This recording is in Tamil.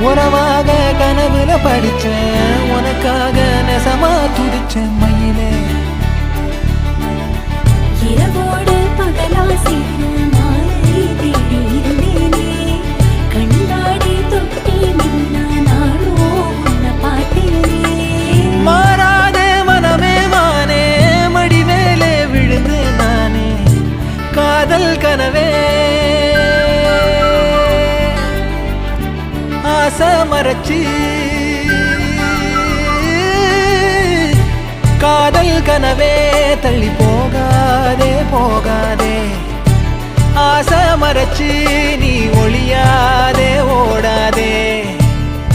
உறவாக கனவுல படிச்சேன் உனக்காக நெசமா துடிச்சேன் மயிலே. இரவோடு பகலா சேர மாலை ஆச மறைச்சி. காதல் கனவே தள்ளி போகாதே போகாதே. ஆச மறைச்சி நீ ஒளி